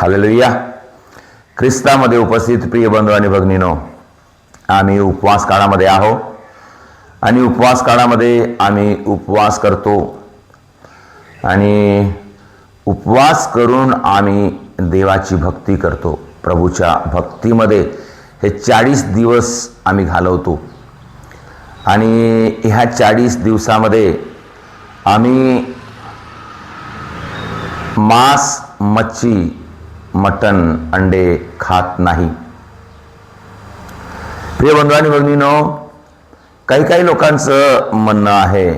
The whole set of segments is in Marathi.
हालेलुया ख्रिस्तामध्ये उपस्थित प्रिय बंधू आणि भगिनीनो आम्ही उपवास काळामध्ये आहो आणि उपवास काळामध्ये आम्ही उपवास करतो. आणि उपवास करून आम्ही देवाची भक्ती करतो. प्रभूच्या भक्तीमध्ये हे चाळीस दिवस आम्ही घालवतो. आणि ह्या चाळीस दिवसामध्ये आम्ही मांस मच्छी मटण अंडे खात नाही. प्रिय बंधू आणि भगिनीनो काही काही लोकांचं म्हणणं आहे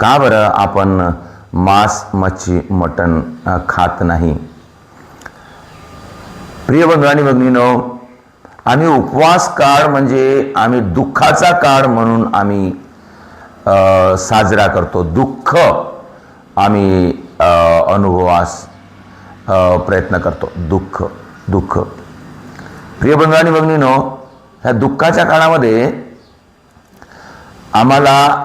का बरं आपण मांस मच्छी मटण खात नाही? प्रिय बंधू आणि भगिनीनो आम्ही उपवास काळ म्हणजे आम्ही दुःखाचा काळ म्हणून आम्ही साजरा करतो. दुःख आम्ही अनुभवास प्रयत्न करतो. दुःख दुःख. प्रिय बंधू आणि भगिनीनो ह्या दुःखाच्या काळामध्ये आम्हाला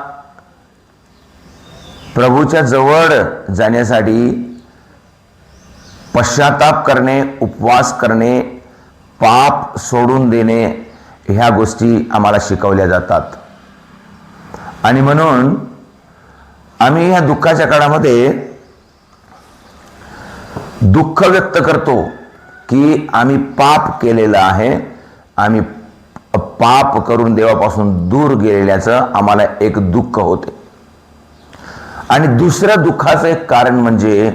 प्रभूच्या जवळ जाण्यासाठी पश्चाताप करणे उपवास करणे पाप सोडून देणे ह्या गोष्टी आम्हाला शिकवल्या जातात. आणि म्हणून आम्ही ह्या दुःखाच्या काळामध्ये दुःख व्यक्त करतो की आम्ही पाप केलेलं आहे. आम्ही पाप करून देवापासून दूर गेलेल्याचं आम्हाला एक दुःख होते. आणि दुसऱ्या दुःखाचं एक कारण म्हणजे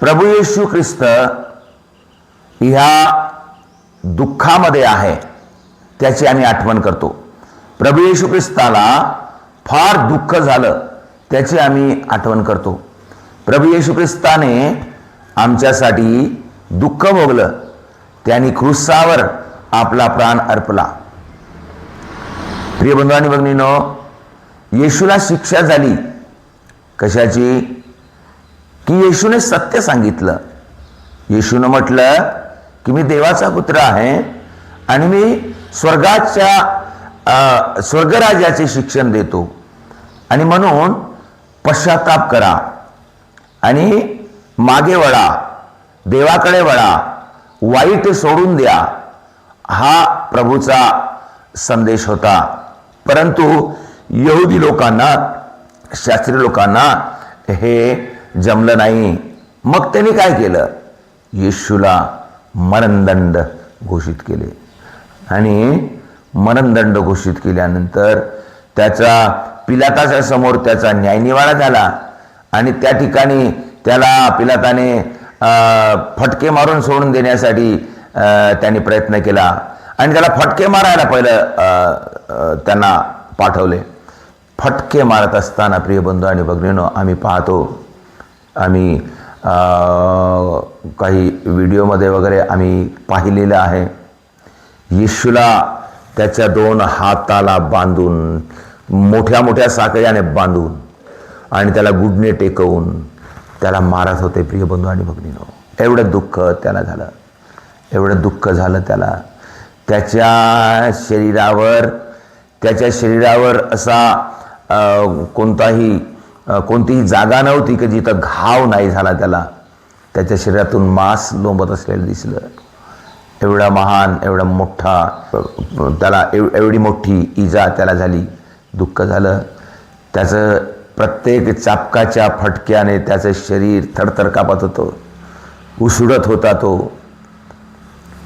प्रभू येशू ख्रिस्त ह्या दुःखामध्ये आहे त्याची आम्ही आठवण करतो. प्रभू येशू ख्रिस्ताला फार दुःख झालं त्याची आम्ही आठवण करतो. प्रभू येशू ख्रिस्ताने आमच्यासाठी दुःख भोगलं. त्यांनी क्रुसावर आपला प्राण अर्पला. प्रिय बंधवानी भगिनीनो येशूला शिक्षा झाली. कशाची? की येशूने सत्य सांगितलं. येशूनं म्हटलं की मी देवाचा पुत्र आहे आणि मी स्वर्गाच्या स्वर्गराजाचे शिक्षण देतो. आणि म्हणून पश्चाताप करा. आणि मागे वळा देवाकडे वळा वाईट सोडून द्या. हा प्रभूचा संदेश होता. परंतु यहुदी लोकांना शास्त्रीय लोकांना हे जमलं नाही. मग त्यांनी काय केलं? येशूला मरणदंड घोषित केले. आणि मरणदंड घोषित केल्यानंतर त्याचा पिलाताच्या समोर त्याचा न्यायनिवाडा झाला. आणि त्या ठिकाणी त्याला पिलाताने फटके मारून सोडून देण्यासाठी त्यांनी प्रयत्न केला. आणि त्याला फटके मारायला पहिलं त्यांना पाठवले. फटके मारत असताना प्रिय बंधू आणि भगिनीनो आम्ही पाहतो आम्ही काही व्हिडिओमध्ये वगैरे आम्ही पाहिलेलं आहे. येशूला त्याच्या दोन हाताला बांधून मोठ्या मोठ्या साकळ्याने बांधून आणि त्याला गुडने टेकवून त्याला मारत होते प्रिय बंधू आणि भगिनीनो. एवढं दुःख त्याला झालं. एवढं दुःख झालं त्याला. त्याच्या शरीरावर त्याच्या शरीरावर असा कोणताही कोणतीही जागा नव्हती की जिथं घाव नाही झाला त्याला. त्याच्या शरीरातून मांस लोंबत असलेलं दिसलं. एवढा महान एवढा मोठा त्याला एव एवढी मोठी इजा त्याला झाली. दुःख झालं. त्याचं प्रत्येक चापकाच्या फटक्याने त्याचं शरीर थरथर कापत होतं. उसुडत होता तो.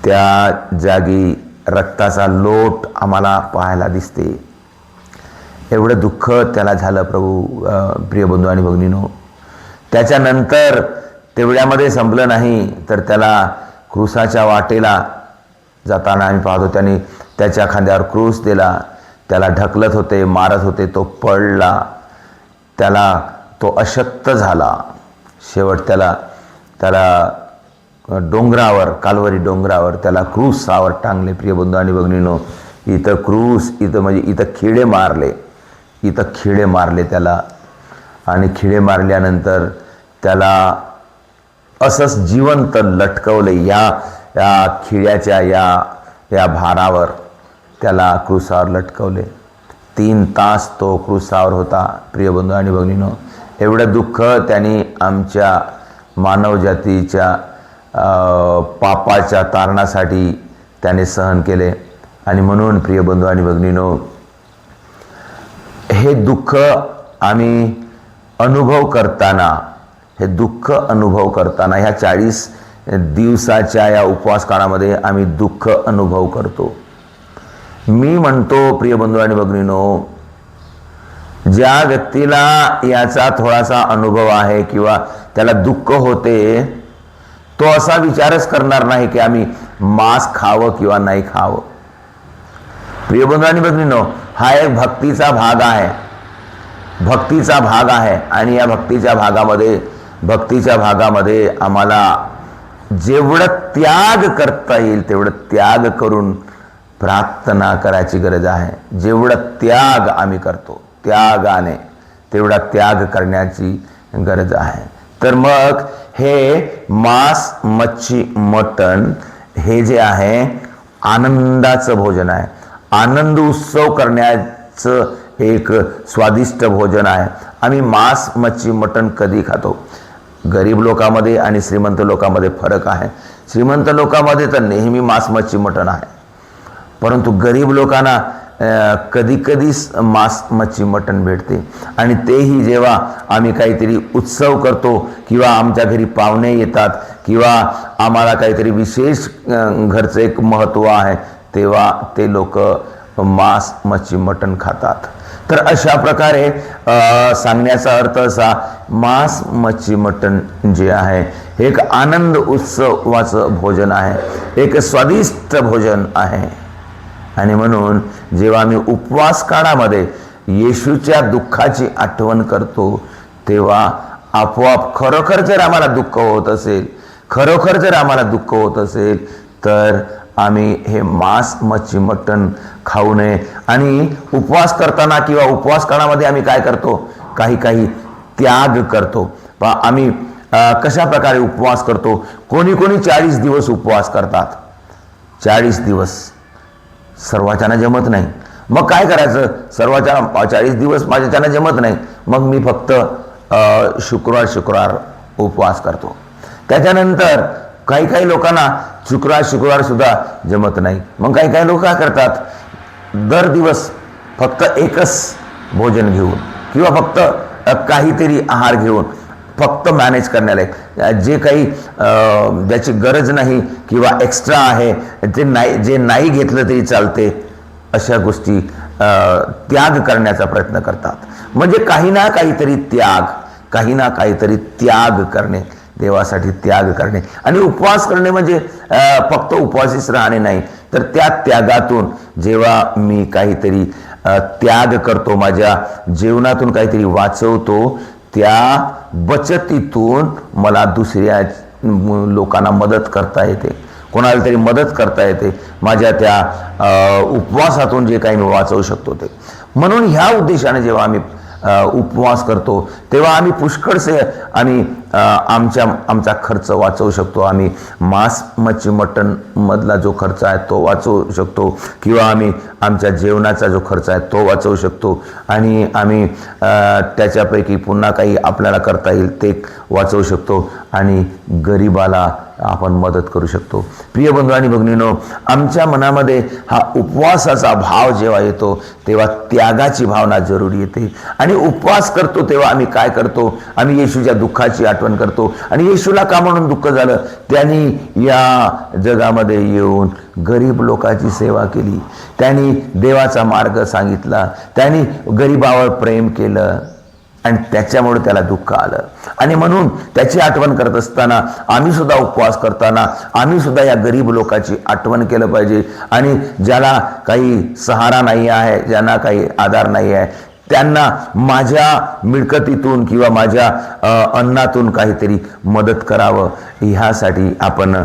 त्या जागी रक्ताचा लोट आम्हाला पाहायला दिसते. एवढं दुःख त्याला झालं प्रभू प्रिय बंधू आणि भगिनीनो. त्याच्यानंतर तेवढ्यामध्ये संपलं नाही तर त्याला क्रुसाच्या वाटेला जाताना आम्ही पाहतो त्याने त्याच्या खांद्यावर क्रूस दिला. त्याला ढकलत होते मारत होते तो पडला. त्याला तो अशक्त झाला. शेवट त्याला त्याला डोंगरावर कालवरी डोंगरावर त्याला क्रूसावर टांगले. प्रिय बंधू आणि भगिनीनो इथं क्रूस इथं म्हणजे इथं खिळे मारले. इथं खिळे मारले त्याला. आणि खिळे मारल्यानंतर त्याला असंच जिवंत लटकवले या या खिळ्याच्या या या भारावर त्याला क्रुसावर लटकवले. तीन तास तो क्रुसावर होता प्रिय बंधू आणि भगिनीनो. एवढं दुःख त्यांनी आमच्या मानवजातीच्या पापाच्या तारणासाठी त्याने सहन केले. आणि म्हणून प्रिय बंधू आणि भगिनीनो हे दुःख आम्ही अनुभव करताना हे दुःख अनुभव करताना ह्या चाळीस दिवसाच्या या उपवास काळामध्ये आम्ही दुःख अनुभव करतो. मी म्हणतो प्रिय बंधू आणि भगिनीनो ज्या व्यक्तीला याचा थोडासा अनुभव आहे किंवा त्याला दुःख होते तो असा विचारच करणार नाही की आम्ही मांस खावं किंवा नाही खावं. प्रिय बंधू आणि भगिनीनो हा एक भक्तीचा भाग आहे. भक्तीचा भाग आहे आणि या भक्तीच्या भागामध्ये भक्तीच्या भागामध्ये आम्हाला जेवढं त्याग करता येईल तेवढं त्याग करून प्रार्थना करायची गरज आहे. जेवढं त्याग आम्ही करतो त्यागाने तेवढा त्याग करण्याची गरज आहे. तर मग हे मांस मच्छी मटण हे जे आहे आनंदाचं भोजन आहे. आनंद उत्सव करण्याचं एक स्वादिष्ट भोजन आहे. आम्ही मांस मच्छी मटण कधी खातो? गरीब लोकांमध्ये आणि श्रीमंत लोकांमध्ये फरक आहे. श्रीमंत लोकांमध्ये तर नेहमी मांस मच्छी मटण आहे. परंतु गरीब लोकांना कधी कधीच मांस मच्छी मटण भेटते. आणि तेही जेव्हा आम्ही काहीतरी उत्सव करतो किंवा आमच्या घरी पाहुणे येतात किंवा आम्हाला काहीतरी विशेष घरचं एक महत्त्व आहे तेव्हा ते लोक मांस मच्छी मटण खातात. तर अशा प्रकारे सांगण्याचा अर्थ असा मांस मच्छी मटण जे आहे एक आनंद उत्सवाचं भोजन आहे. एक स्वादिष्ट भोजन आहे. आणि म्हणून जेव्हा आम्ही उपवास काळामध्ये येशूच्या दुःखाची आठवण करतो तेव्हा आपोआप खरोखर जर आम्हाला दुःख होत असेल खरोखर जर आम्हाला दुःख होत असेल तर आम्ही हे मांस मच्छी मटण खाऊ नये. आणि उपवास करताना किंवा उपवास काळामध्ये आम्ही काय करतो? काही काही त्याग करतो. पा आम्ही कशा प्रकारे उपवास करतो? कोणी कोणी चाळीस दिवस उपवास करतात. चाळीस दिवस. सर्वाच्यानं जमत नाही. मग काय करायचं? सर्वाच्या चाळीस दिवस माझ्याच्यानं जमत नाही. मग मी फक्त शुक्रवार शुक्रवार उपवास करतो. त्याच्यानंतर काही काही लोकांना शुक्रवार शुक्रवार सुद्धा जमत नाही. मग काही काही लोक काय करतात? दर दिवस फक्त एकच भोजन घेऊन किंवा फक्त काहीतरी आहार घेऊन फक्त मॅनेज करण्याला जे काही ज्याची गरज नाही किंवा एक्स्ट्रा आहे ते नाही जे नाही घेतलं तरी चालते अशा गोष्टी त्याग करण्याचा प्रयत्न करतात. म्हणजे काही ना काहीतरी त्याग काही ना काहीतरी त्याग करणे देवासाठी त्याग करणे. आणि उपवास करणे म्हणजे फक्त उपवासीच राहणे नाही तर त्या त्यागातून जेव्हा मी काहीतरी त्याग करतो माझ्या जीवनातून काहीतरी वाचवतो त्या बचतीतून मला दुसऱ्या लोकांना मदत करता येते. कोणाला तरी मदत करता येते. माझ्या त्या उपवासातून जे काही मी वाचवू शकतो ते. म्हणून ह्या उद्देशाने जेव्हा आम्ही उपवास करतो तेव्हा आम्ही पुष्कळसे आम्ही आमच्या आमचा खर्च वाचवू शकतो. आम्ही मांस मच्छी मटण मधला जो खर्च आहे तो वाचवू शकतो. किंवा आम्ही आमच्या जेवणाचा जो खर्च आहे तो वाचवू शकतो. आणि आम्ही त्याच्यापैकी पुन्हा काही आपल्याला करता येईल ते वाचवू शकतो. आणि गरिबाला आपण मदत करू शकतो. प्रिय बंधू आणि भगिनीनो आमच्या मनामध्ये हा उपवासाचा भाव जेव्हा येतो तेव्हा त्यागाची भावना जरुरी येते. आणि उपवास करतो तेव्हा आम्ही काय करतो? आम्ही येशूच्या दुःखाची आठवण करतो. आणि येशूला का म्हणून दुःख झालं? त्यांनी या जगामध्ये येऊन गरीब लोकांची सेवा केली. त्यांनी देवाचा मार्ग सांगितला. त्यांनी गरिबावर प्रेम केलं. आणि त्याच्यामुळे त्याला दुःख आलं. आणि म्हणून त्याची आठवण करत असताना आम्ही सुद्धा उपवास करताना आम्ही सुद्धा या गरीब लोकांची आठवण केलं पाहिजे. आणि ज्याला काही सहारा नाही आहे ज्यांना काही आधार नाही आहे त्यांना माझ्या मिळकतीतून किंवा माझ्या अन्नातून काहीतरी मदत करावं ह्यासाठी आपण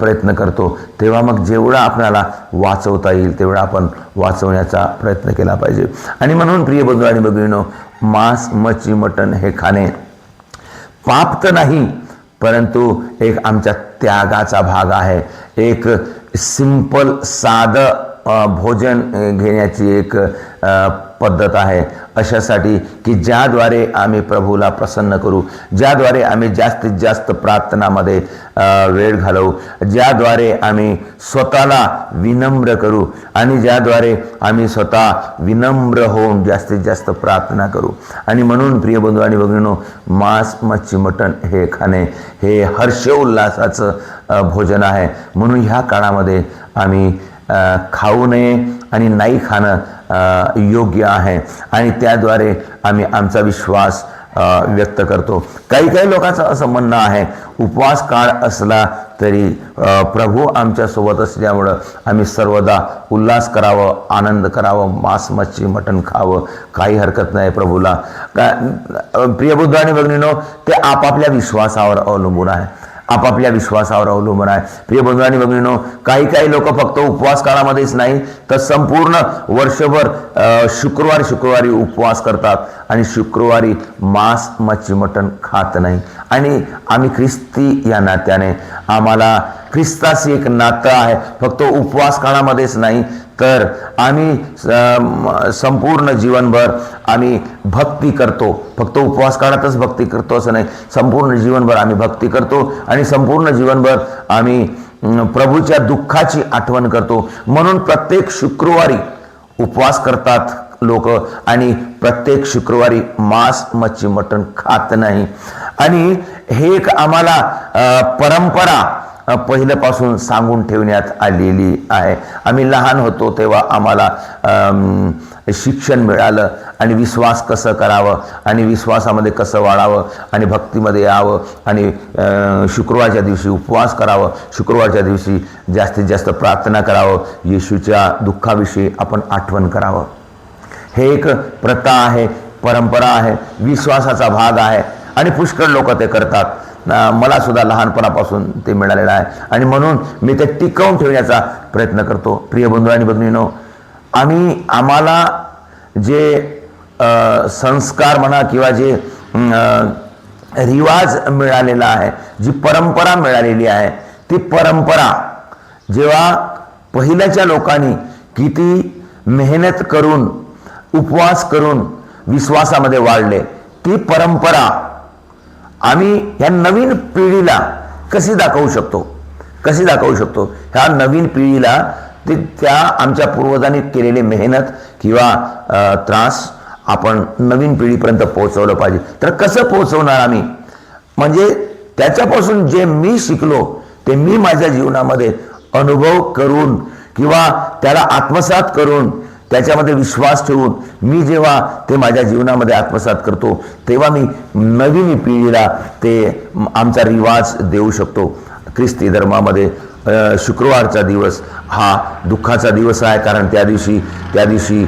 प्रयत्न करतो. तेव्हा मग जेवढं आपल्याला वाचवता येईल तेवढा आपण वाचवण्याचा प्रयत्न केला पाहिजे. आणि म्हणून प्रिय बंधू आणि बघिणो मांस मच्छी मटण हे खाणे पाप तर नाही परंतु एक आमच्या त्यागाचा भाग आहे. एक सिंपल साधं भोजन घेण्याची एक पद्धत आहे. अशासाठी की ज्याद्वारे आम्ही प्रभूला प्रसन्न करू ज्याद्वारे आम्ही जास्तीत जास्त प्रार्थनामध्ये वेळ घालवू ज्याद्वारे आम्ही स्वतःला विनम्र करू आणि ज्याद्वारे आम्ही स्वतः विनम्र होऊन जास्तीत जास्त प्रार्थना करू. आणि म्हणून प्रिय बंधू आणि भगिनो मांस मच्छी मटण हे खाणे हे हर्षोल्लासाचं भोजन आहे. म्हणून ह्या काळामध्ये आम्ही खाऊ नये आणि नाही खाणं योग्य आहे. आणि त्याद्वारे आम्ही आमचा विश्वास व्यक्त करतो. काही काही लोकांचं असं म्हणणं आहे उपवास काळ असला तरी प्रभू आमच्यासोबत असल्यामुळं आम्ही सर्वदा उल्हास करावं आनंद करावं मांस मच्छी मटण खावं काही हरकत नाही प्रभूला. का प्रियबुद्ध प्रिय आणि भगिनीनो ते आपापल्या विश्वासावर अवलंबून आहे. आपापल्या विश्वासावर अवलंबून आहे. प्रिय बंधू आणि भगिनीनो काही काही लोक फक्त उपवास काळामध्येच नाही तर संपूर्ण वर्षभर शुक्रवारी शुक्रवारी उपवास करतात आणि शुक्रवारी मांस मच्छी मटण खात नाही. आणि आम्ही ख्रिस्ती या नात्याने आम्हाला ख्रिस्ताशी एक नातं आहे. फक्त उपवास काळामध्येच नाही तर आम्ही स- संपूर्ण जीवनभर आम्ही भक्ती करतो. फक्त उपवास काळातच भक्ती करतो असं नाही. संपूर्ण जीवनभर आम्ही भक्ती करतो आणि संपूर्ण जीवनभर आम्ही प्रभूच्या दुःखाची आठवण करतो. म्हणून प्रत्येक शुक्रवारी उपवास करतात लोक आणि प्रत्येक शुक्रवारी मांस मच्छी मटण खात नाही. आणि हे एक आम्हाला परंपरा पहिल्यापासून सांगून ठेवण्यात आलेली आहे. आम्ही लहान होतो तेव्हा आम्हाला शिक्षण मिळालं आणि विश्वास कसं करावं आणि विश्वासामध्ये कसं वाढावं आणि भक्तीमध्ये यावं आणि शुक्रवारच्या दिवशी उपवास करावं शुक्रवारच्या दिवशी जास्तीत जास्त प्रार्थना करावं येशूच्या दुःखाविषयी आपण आठवण करावं. हे एक प्रथा आहे परंपरा आहे विश्वासाचा भाग आहे आणि पुष्कळ लोक ते करतात. मला सुद्धा लहानपणापासून ते मिळालेलं आहे. आणि म्हणून मी ते टिकवून ठेवण्याचा प्रयत्न करतो. प्रिय बंधू आणि भगिनीनो आम्ही आम्हाला जे संस्कार म्हणा किंवा जे रिवाज मिळालेला आहे जी परंपरा मिळालेली आहे ती परंपरा जेव्हा पहिल्याच्या लोकांनी किती मेहनत करून उपवास करून विश्वासामध्ये वाढले ती परंपरा आम्ही ह्या नवीन पिढीला कशी दाखवू शकतो? कशी दाखवू शकतो? ह्या नवीन पिढीला ते त्या आमच्या पूर्वजांनी केलेली मेहनत किंवा त्रास आपण नवीन पिढीपर्यंत पोहोचवलं पाहिजे. तर कसं पोहोचवणार आम्ही? म्हणजे त्याच्यापासून जे मी शिकलो ते मी माझ्या जीवनामध्ये अनुभव करून किंवा त्याला आत्मसात करून त्याच्यामध्ये विश्वास ठेवून मी जेव्हा ते माझ्या जीवनामध्ये आत्मसात करतो तेव्हा मी नवीन पिढीला ते आमचा रिवाज देऊ शकतो. ख्रिस्ती धर्मामध्ये शुक्रवारचा दिवस हा दुःखाचा दिवस आहे कारण त्या दिवशी त्या दिवशी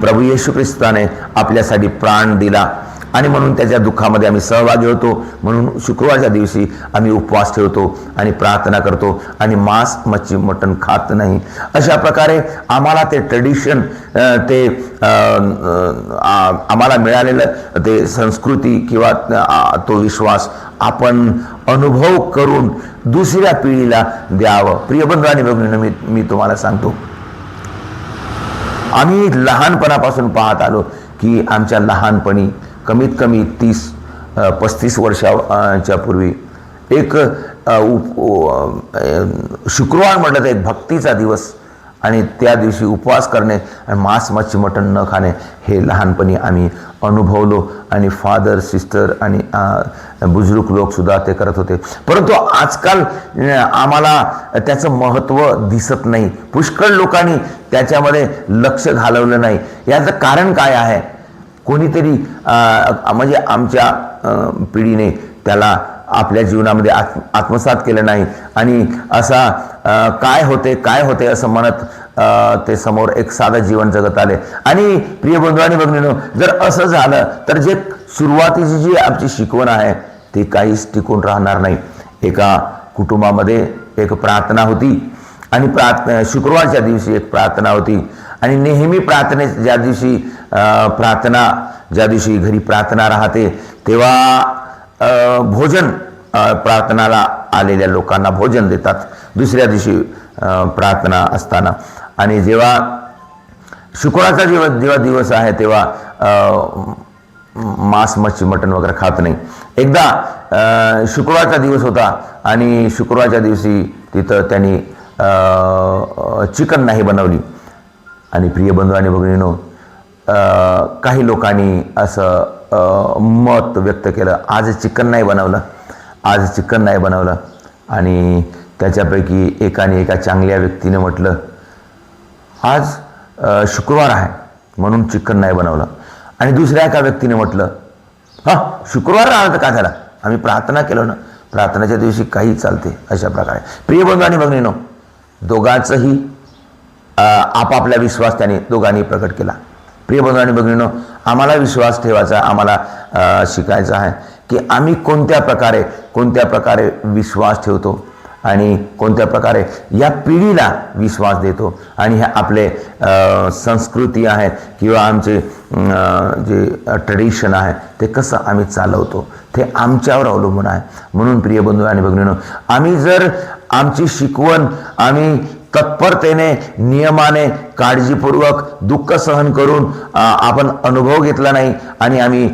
प्रभू येशू ख्रिस्ताने आपल्यासाठी प्राण दिला. आणि म्हणून त्याच्या दुःखामध्ये आम्ही सहभागी होतो. म्हणून शुक्रवारच्या दिवशी आम्ही उपवास ठेवतो आणि प्रार्थना करतो. आणि मांस मच्छी मटण खात नाही. अशा प्रकारे आम्हाला ते ट्रेडिशन ते आम्हाला मिळालेलं ते संस्कृती किंवा तो विश्वास आपण अनुभव करून दुसऱ्या पिढीला द्यावं. प्रिय बंधू आणि मी मी तुम्हाला सांगतो. आम्ही लहानपणापासून पाहत आलो की आमच्या लहानपणी कमीत कमी तीस पस्तीस वर्षाच्या पूर्वी एक उप- शुक्रवार म्हटलं तर एक भक्तीचा दिवस आणि त्या दिवशी उपवास करणे आणि मांस मच्छी मटण न खाणे हे लहानपणी आम्ही अनुभवलो आणि फादर सिस्टर आणि बुजुर्ग लोकसुद्धा ते करत होते. परंतु आजकाल आम्हाला त्याचं महत्त्व दिसत नाही. पुष्कळ लोकांनी त्याच्यामध्ये लक्ष घालवलं नाही. याचं कारण काय आहे? कोणीतरी म्हणजे आमच्या पिढीने त्याला आपल्या जीवनामध्ये आत्म आत्मसात केलं नाही. आणि असा काय होते काय होते असं म्हणत ते समोर एक साधं जीवन जगत आले. आणि प्रिय बंधू आणि बघणीनो जर असं झालं तर जे सुरुवातीची जी आमची शिकवण आहे ती काहीच टिकून राहणार नाही. एका कुटुंबामध्ये एक प्रार्थना होती. आणि प्रार्थना शुक्रवारच्या दिवशी एक प्रार्थना होती. आणि नेहमी प्रार्थने ज्या दिवशी प्रार्थना ज्या दिवशी घरी प्रार्थना राहते तेव्हा भोजन प्रार्थनाला आलेल्या लोकांना भोजन देतात. दुसऱ्या दिवशी प्रार्थना असताना. आणि जेव्हा शुक्रवारचा जेव्हा जेव्हा दिवस आहे तेव्हा मांस मच्छी मटण वगैरे खात नाही. एकदा शुक्रवारचा दिवस होता आणि शुक्रवारच्या दिवशी तिथं त्यांनी चिकन नाही बनवली. आणि प्रिय बंधू आणि भगिनीनो काही लोकांनी असं मत व्यक्त केलं. आज चिकन नाही बनवलं. आज चिकन नाही बनवलं. आणि त्याच्यापैकी एकाने एका चांगल्या व्यक्तीने म्हटलं आज शुक्रवार आहे म्हणून चिकन नाही बनवलं. आणि दुसऱ्या एका व्यक्तीने म्हटलं हां शुक्रवार आला तर काय झाला? आम्ही प्रार्थना केलो ना. प्रार्थनेच्या दिवशी काही चालते अशा प्रकारे. प्रिय बंधू आणि भगिनीनो दोघांचंही आपापला विश्वास त्याने दोघांनी प्रकट केला. प्रिय बंधू आणि भगिनीनो आम्हाला विश्वास ठेवायचा आम्हाला शिकायचा आहे की आम्ही कोणत्या प्रकारे कोणत्या प्रकारे विश्वास ठेवतो आणि कोणत्या प्रकारे या पिढीला विश्वास देतो आणि ह्या आपले संस्कृती आहे किंवा आमचे जे ट्रेडिशन आहे ते कसं आम्ही चालवतो ते आमच्यावर अवलंबून आहे. म्हणून प्रिय बंधू आणि भगिनीनो आम्ही जर आमची शिकवण आम्ही तत्परतेने नियमाने काळजीपूर्वक दुःख सहन करून आपण अनुभव घेतला नाही आणि आम्ही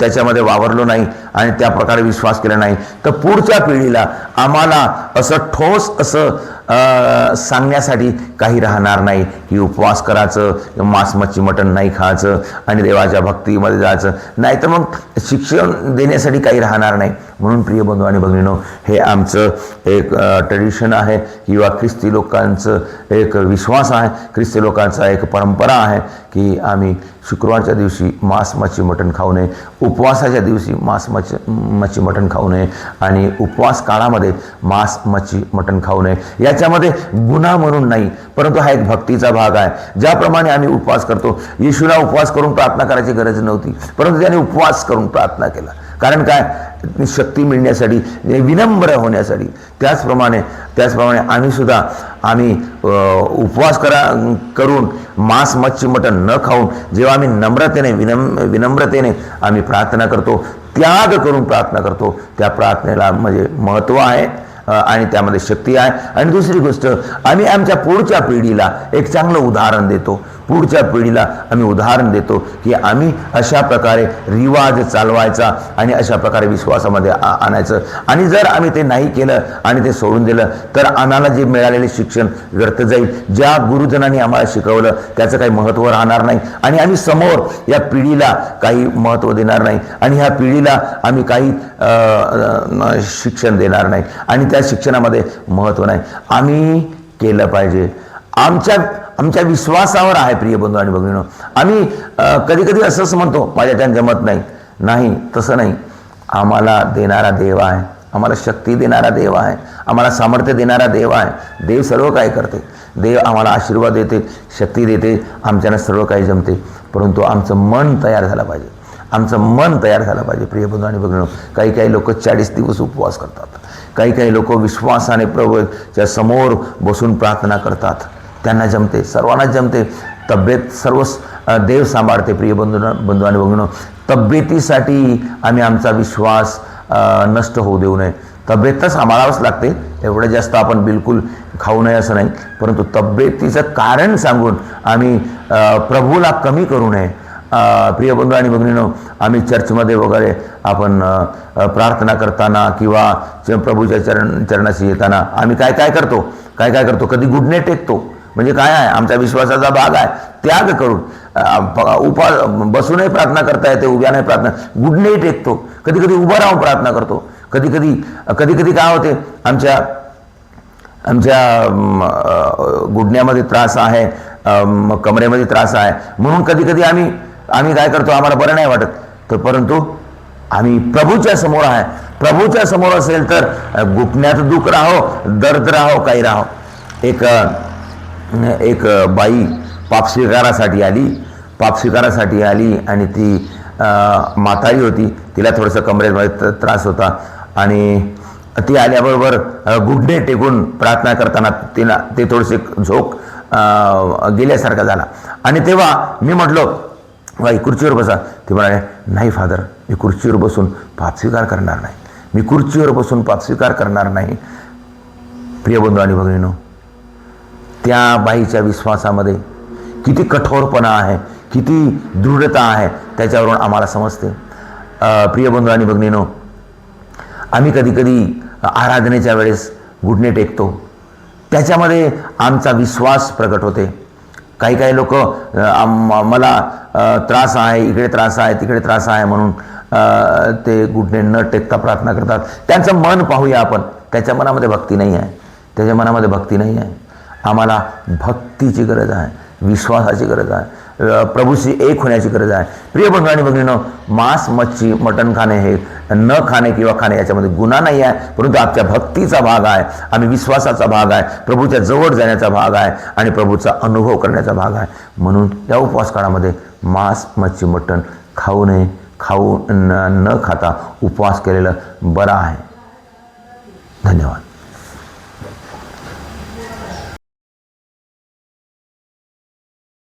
त्याच्यामध्ये वावरलो नाही आणि त्या प्रकारे विश्वास केला नाही. तर पुढच्या पिढीला आम्हाला असं ठोस असं सांगण्यासाठी काही राहणार नाही. की उपवास करायचं मांस मच्छी मटण नाही खायचं आणि देवाच्या भक्तीमध्ये जायचं. नाही तर मग शिक्षण देण्यासाठी काही राहणार नाही. म्हणून प्रिय बंधू आणि भगिनीनो हे आमचं एक ट्रेडिशन आहे किंवा ख्रिस्ती लोकांचं एक विश्वास आहे ख्रिस्ती लोकांचा एक परंपरा आहे की आम्ही शुक्रवारच्या दिवशी मांस मच्छी मटण खाऊ नये उपवासाच्या दिवशी मांस मच्छी मच्छी मटण खाऊ नये आणि उपवास काळामध्ये मांस मच्छी मटण खाऊ नये. याच्यामध्ये गुन्हा म्हणून नाही परंतु हा एक भक्तीचा भाग आहे. ज्याप्रमाणे आम्ही उपवास करतो येशूला उपवास करून प्रार्थना करायची गरज नव्हती परंतु त्याने उपवास करून प्रार्थना केला. कारण काय? शक्ती मिळण्यासाठी विनम्र होण्यासाठी. त्याचप्रमाणे त्याचप्रमाणे आम्हीसुद्धा आम्ही उपवास करा करून मांस मच्छी मटण न खाऊन जेव्हा आम्ही नम्रतेने विनम विनम्रतेने आम्ही प्रार्थना करतो त्याग करून प्रार्थना करतो त्या प्रार्थनेला म्हणजे महत्त्व आहे आणि त्यामध्ये शक्ती आहे. आणि दुसरी गोष्ट आम्ही आमच्या पुढच्या पिढीला एक चांगलं उदाहरण देतो. पुढच्या पिढीला आम्ही उदाहरण देतो की आम्ही अशा प्रकारे रिवाज चालवायचा आणि अशा प्रकारे विश्वासामध्ये आ- आणायचं. आणि जर आम्ही ते नाही केलं आणि ते सोडून दिलं तर आम्हाला जे मिळालेले शिक्षण व्यर्थ जाईल. ज्या गुरुजनांनी आम्हाला शिकवलं त्याचं काही महत्त्व राहणार नाही. आणि आम्ही समोर या पिढीला काही महत्त्व देणार नाही. आणि ह्या पिढीला आम्ही काही शिक्षण देणार नाही. आणि त्या शिक्षणामध्ये महत्त्व नाही. आम्ही केलं पाहिजे. आमच्या आमच्या विश्वासावर आहे प्रिय बंधू आणि भगिनीनो. आम्ही कधी कधी असंच म्हणतो माझ्या त्यानं जमत नाही. नाही तसं नाही. आम्हाला देणारा देव आहे. आम्हाला शक्ती देणारा देव आहे. आम्हाला सामर्थ्य देणारा देव आहे. देव सर्व काय करते. देव आम्हाला आशीर्वाद देते शक्ती देते आमच्यानं सर्व काही जमते. परंतु आमचं मन तयार झालं पाहिजे. आमचं मन तयार झालं पाहिजे प्रिय बंधू आणि भगिनीनो. काही काही लोक चाळीस दिवस उपवास करतात. काही काही लोक विश्वासाने प्रभूच्या समोर बसून प्रार्थना करतात. त्यांना जमते सर्वांना जमते. तब्येत सर्व देव सांभाळते प्रिय बंधू बंधू आणि बघणं तब्येतीसाठी आम्ही आमचा विश्वास नष्ट होऊ देऊ नये. तब्येत तर सांभाळावंच लागते. एवढं जास्त आपण बिलकुल खाऊ नये असं नाही. परंतु तब्येतीचं कारण सांगून आम्ही प्रभूला कमी करू नये. प्रिय बंधू आणि भगिनीनो आम्ही चर्चमध्ये वगैरे आपण प्रार्थना करताना किंवा च- प्रभूच्या चरण चरणाशी येताना आम्ही काय काय करतो? काय काय करतो? कधी गुडने टेकतो? म्हणजे काय आहे? आमच्या विश्वासाचा भाग आहे. त्याग करून उपा बसूनही प्रार्थना करता येते उभ्याने प्रार्थना. गुडणेही टेकतो कधी कधी उभं राहून प्रार्थना करतो. कधी कधी कधी कधी काय होते? आमच्या आमच्या गुडण्यामध्ये त्रास आहे कमरेमध्ये त्रास आहे. म्हणून कधी कधी आम्ही आम्ही काय करतो? आम्हाला बरं नाही वाटत. तर परंतु आम्ही प्रभूच्या समोर आहे. प्रभूच्या समोर असेल तर गुपण्यात दुःख राहो दर्द राहो काही राहो. एक एक बाई पाप स्वीकारासाठी आली. पापस्वीकारासाठी आली आणि ती अ, म्हातारी होती. तिला थोडंसं कमरेमध्ये त्रास होता. आणि ती आल्याबरोबर गुडणे टेकून प्रार्थना करताना तिला ते थोडेसे झोक गेल्यासारखा झाला. आणि तेव्हा मी म्हटलो बाई खुर्चीवर बसा. ते म्हणाले नाही फादर मी खुर्चीवर बसून पाप स्वीकार करणार नाही. मी खुर्चीवर बसून पाप स्वीकार करणार नाही. प्रिय बंधू आणि भगिनीनो त्या बाईच्या विश्वासामध्ये किती कठोरपणा आहे किती दृढता आहे त्याच्यावरून आम्हाला समजते. प्रिय बंधू आणि भगिनीनो आम्ही कधी कधी आराधनेच्या वेळेस घुटणे टेकतो. त्याच्यामध्ये आमचा विश्वास प्रकट होते. काही काही लोक मला त्रास आहे इकडे त्रास आहे तिकडे त्रास आहे म्हणून ते घुटणे न टेकता प्रार्थना करतात. त्यांचं मन पाहूया आपण. त्याच्या मनामध्ये भक्ती नाही आहे. त्याच्या मनामध्ये भक्ती नाही आहे. आम्हाला भक्तीची गरज आहे विश्वासाची गरज आहे प्रभूशी एक होण्याची गरज आहे. प्रिय बंधू आणि भगिनीनं मांस मच्छी मटण खाणे हे न खाणे किंवा खाणे याच्यामध्ये गुन्हा नाही आहे परंतु आमच्या भक्तीचा भाग आहे आम्ही विश्वासाचा भाग आहे प्रभूच्या जवळ जाण्याचा भाग आहे आणि प्रभूचा अनुभव करण्याचा भाग आहे. म्हणून या उपवास काळामध्ये मांस मच्छी मटण खाऊ नये खाऊ न न खाता उपवास केलेलं बरं आहे. धन्यवाद.